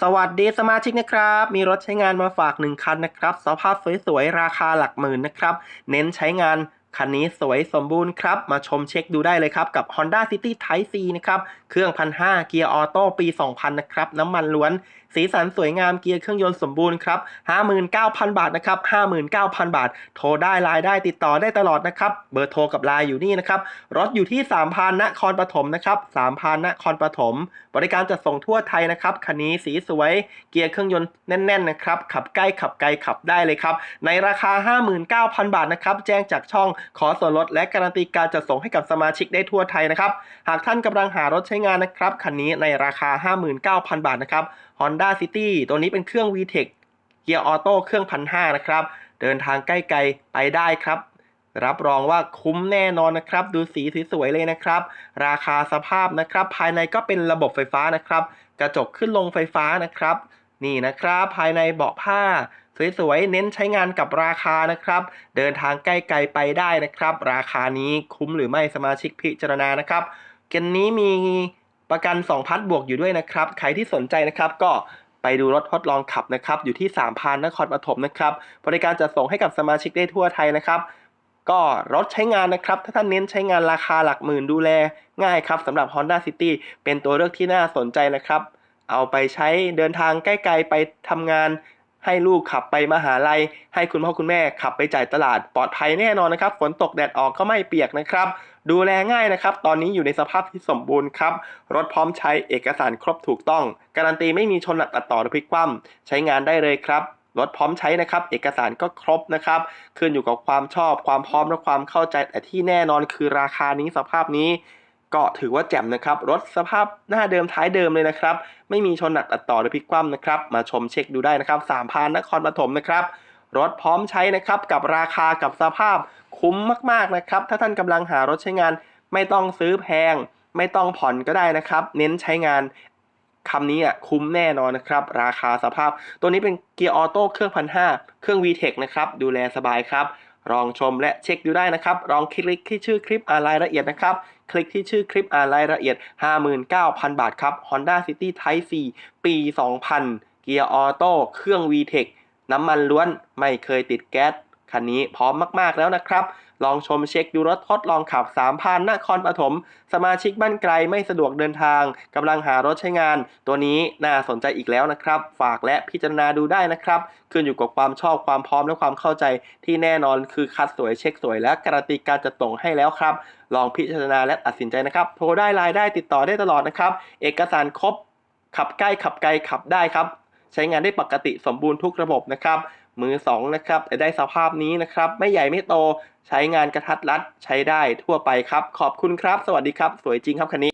สวัสดีสมาชิกนะครับ มีรถใช้งานมาฝาก 1 คันนะครับ สภาพสวยๆ ราคาหลักหมื่นนะครับ เน้นใช้งาน คันนี้สวยสมบูรณ์ครับ มาชมเช็คดูได้เลยครับ กับ Honda City Type C นะครับ เครื่อง 1,500 เกียร์ออโต้ปี 2000 นะครับ น้ำมันล้วน สีสันสวยงามเกียร์เครื่องยนต์สมบูรณ์ครับ 59,000 บาทนะครับ 59,000 บาท โทรได้ไลน์ได้ติดต่อได้ตลอดนะครับ เบอร์โทรกับไลน์อยู่นี่นะครับ รถอยู่ที่ 3,000นครปฐมนะครับ 3,000นครปฐม บริการจัดส่งทั่วไทยนะครับ คันนี้สีสวย เกียร์เครื่องยนต์แน่นๆนะครับ ขับใกล้ขับไกลขับได้เลยครับ ในราคา 59,000 บาทนะครับ แจ้งจากช่องขอส่วนลดและการันตีการจัดส่งให้กับสมาชิกได้ทั่วไทยนะครับ หากท่านกำลังหารถใช้งานนะครับ คันนี้ในราคา 59,000 บาทนะครับ Honda City ตัวนี้เป็นเครื่อง VTEC เกียร์ออโต้เครื่องพันห้านะครับ เดินทางใกล้ไกลไปได้ครับ รับรองว่าคุ้มแน่นอนนะครับ ดูสีสวยๆเลยนะครับ ราคาสภาพนะครับ ภายในก็เป็นระบบไฟฟ้านะครับ กระจกขึ้นลงไฟฟ้านะครับ นี่นะครับ ภายในเบาะผ้า สวยๆ เน้นใช้งานกับราคานะครับ เดินทางใกล้ไกลไปได้นะครับ ราคานี้คุ้มหรือไม่สมาชิกพิจารณานะครับเกนนี้มีประกัน 2 พัทบวกอยู่ด้วยนะครับ ใครที่สนใจนะครับก็ไปดูรถทดลองขับนะครับ อยู่ที่3 0 0 0นครปฐมนะครับ บริการจัดส่งให้กับสมาชิกได้ทั่วไทยนะครับ ก็รถใช้งานนะครับ ถ้าท่านเน้นใช้งานราคาหลักหมื่นดูแล ง่ายครับสำหรับ Honda City เป็นตัวเลือกที่น่าสนใจนะครับ เอาไปใช้เดินทางใกล้ๆไปทำงานให้ลูกขับไปมหาลัย ให้คุณพ่อคุณแม่ขับไปจ่ายตลาดปลอดภัยแน่นอนนะครับ ฝนตกแดดออกก็ไม่เปียกนะครับ ดูแลง่ายนะครับ ตอนนี้อยู่ในสภาพที่สมบูรณ์ครับ รถพร้อมใช้เอกสารครบถูกต้อง การันตีไม่มีชนหนักตัดต่อหรือพลิกคว่ำใช้งานได้เลยครับรถพร้อมใช้นะครับ เอกสารก็ครบนะครับ ขึ้นอยู่กับความชอบความพร้อมและความเข้าใจแต่ที่แน่นอนคือราคานี้สภาพนี้ ก็ถือว่าแจ่มนะครับ รถสภาพหน้าเดิมท้ายเดิมเลยนะครับ ไม่มีชนหนักตัดต่อหรือพลิกคว่ำนะครับ มาชมเช็คดูได้นะครับสามพานนครปฐมนะครับรถพร้อมใช้นะครับกับราคากับสภาพคุ้มมากๆนะครับ ถ้าท่านกำลังหารถใช้งานไม่ต้องซื้อแพง ไม่ต้องผ่อนก็ได้นะครับ เน้นใช้งานคำนี้อะคุ้มแน่นอนนะครับ ราคาสภาพ ตัวนี้เป็นเกียร์ออโต้เครื่องพันห้าเครื่อง VTEC นะครับ ดูแลสบายครับ ลองชมและเช็คดูได้นะครับ ลองคลิกที่ชื่อคลิปอ่านรายละเอียดนะครับ คลิกที่ชื่อคลิปอ่านรายละเอียด 59,000 บาทครับ Honda City Type C ปี 2000 เกียร์ออโต้ เครื่อง VTEC น้ำมันล้วน ไม่เคยติดแก๊ส คันนี้พร้อมมาก ๆ แล้วนะครับ ลองชมเช็คดูรถทดลองขับ 3,000นครปฐม สมาชิกบ้านไกลไม่สะดวกเดินทางกำลังหารถใช้งาน ตัวนี้น่าสนใจอีกแล้วนะครับ ฝากและพิจารณาดูได้นะครับ ขึ้นอยู่กับความชอบความพร้อมและความเข้าใจที่แน่นอนคือคัดสวยเช็คสวยและการันตีการจัดส่งให้แล้วครับ ลองพิจารณาและตัดสินใจนะครับ โทรได้ไลน์ได้ติดต่อได้ตลอดนะครับ เอกสารครบ ขับใกล้ขับไกลขับได้ครับ ใช้งานได้ปกติสมบูรณ์ทุกระบบนะครับ มือ 2 นะครับแต่ได้สภาพนี้นะครับ ไม่ใหญ่ไม่โต ใช้งานกระทัดรัดใช้ได้ทั่วไปครับ ขอบคุณครับ สวัสดีครับ สวยจริงครับคันนี้